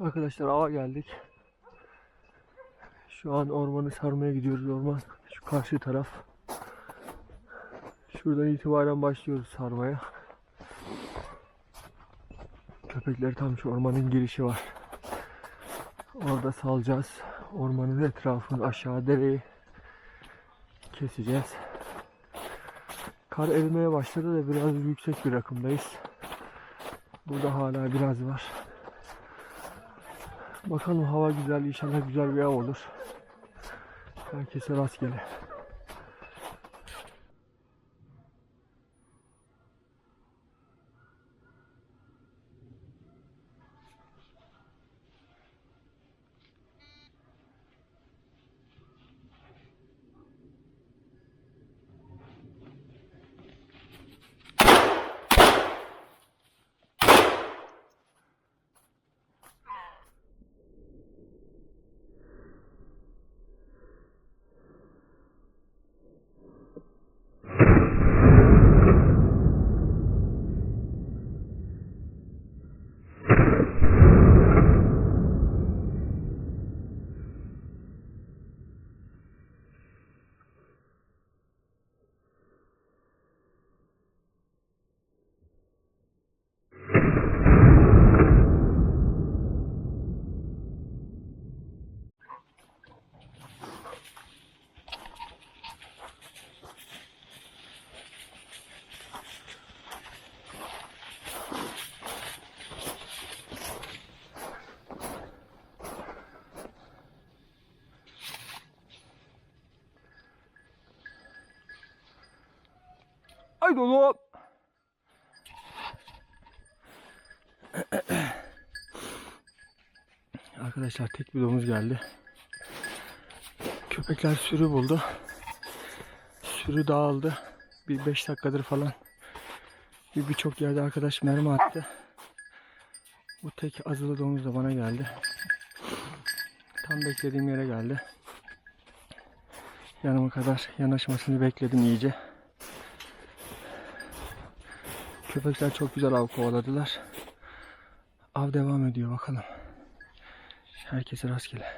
Arkadaşlar ava geldik. Şu an ormanı sarmaya gidiyoruz. Orman şu karşı taraf. Şuradan itibaren başlıyoruz sarmaya. Köpekler tam şu ormanın girişi var. Orada salacağız. Ormanın etrafını aşağı dereyi keseceğiz. Kar erimeye başladı da biraz yüksek bir rakımdayız. Burada hala biraz var. Bakalım hava güzel inşallah güzel bir av olur. Herkese rastgele. Ay dolu. Arkadaşlar tek bir domuz geldi. Köpekler sürü buldu. Sürü dağıldı. Bir 5 dakikadır falan. Bir birçok yerde arkadaş mermi attı. Bu tek azılı domuz da bana geldi. Tam beklediğim yere geldi. Yanıma kadar yanaşmasını bekledim iyice. Köpekler çok güzel av kovaladılar. Av devam ediyor bakalım. Herkese rastgele.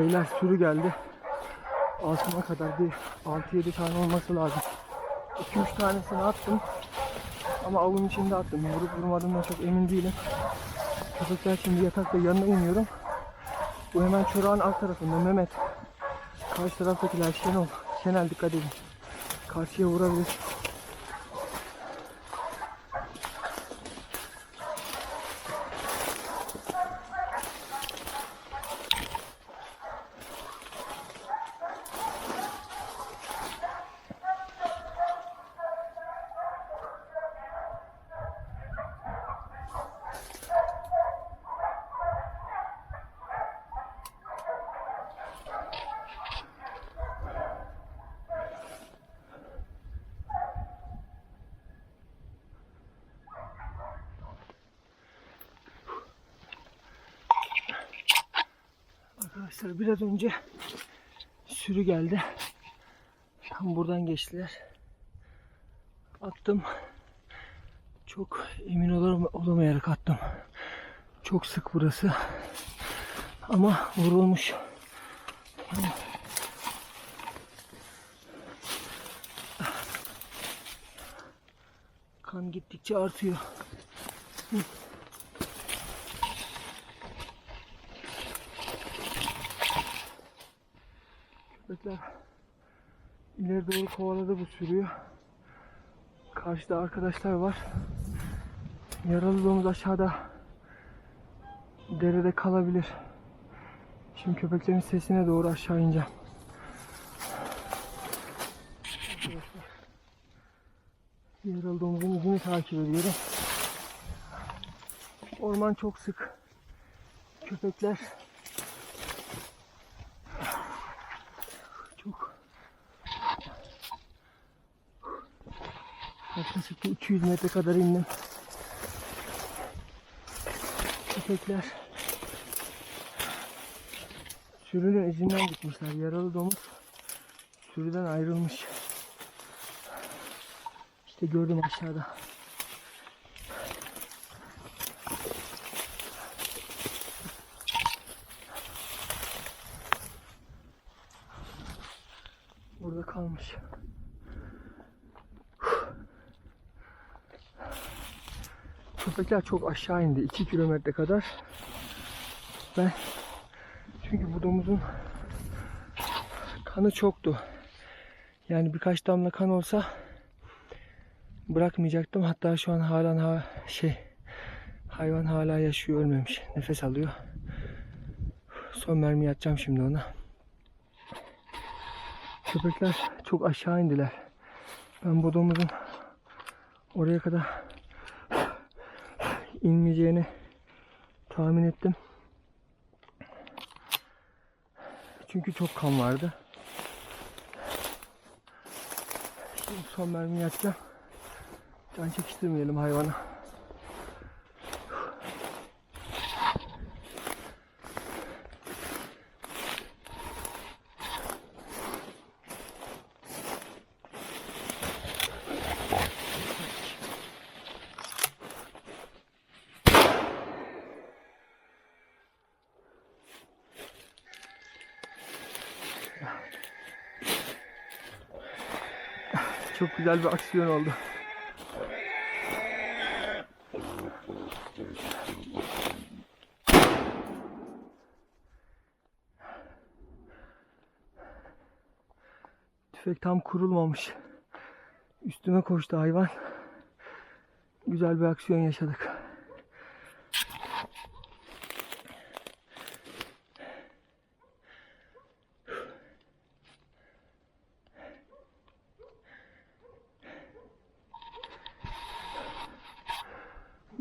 Beyler sürü geldi. Altıma kadar bir 6-7 tane olması lazım. 2-3 tanesini attım. Ama avun içinde attım. Vurup vurmadığımdan çok emin değilim. Köpekler şimdi yatakta yanına iniyorum. Bu hemen çorağın alt tarafında Mehmet. Karşı taraftakiler Şenol. Şenel dikkat edin. Karşıya vurabilir. Arkadaşlar biraz önce sürü geldi. Tam buradan geçtiler. Attım. Çok emin olam olamayarak attım. Çok sık burası. Ama vurulmuş. Kan gittikçe artıyor. Köpekler ileri doğru kovaladı bu sürüyü. Karşıda arkadaşlar var. Yaralı domuz aşağıda derede kalabilir. Şimdi köpeklerin sesine doğru aşağı ineceğim. Yaralı domuzun izini takip ediyorum. Orman çok sık. Köpekler çok yaklaşık bir 200 metre kadar indim. Köpekler sürünün izinden gitmişler. Yaralı domuz sürüden ayrılmış. İşte gördüm aşağıda. Burada kalmış. Köpekler çok aşağı indi. 2 kilometre kadar. Ben çünkü bu domuzun kanı çoktu. Yani birkaç damla kan olsa bırakmayacaktım. Hatta şu an halen ha şey hayvan hala yaşıyor ölmemiş. Nefes alıyor. Son mermi atacağım şimdi ona. Köpekler çok aşağı indiler. Ben bu domuzun oraya kadar inmeyeceğini tahmin ettim. Çünkü çok kan vardı. Şimdi son mermiyi atacağım. Can çekiştirmeyelim hayvana. Çok güzel bir aksiyon oldu. Tüfek tam kurulmamış. Üstüme koştu hayvan. Güzel bir aksiyon yaşadık.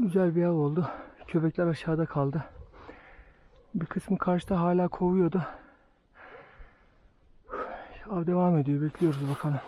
Güzel bir av oldu. Köpekler aşağıda kaldı. Bir kısmı karşıda hala kovuyordu. Av devam ediyor. Bekliyoruz bakalım.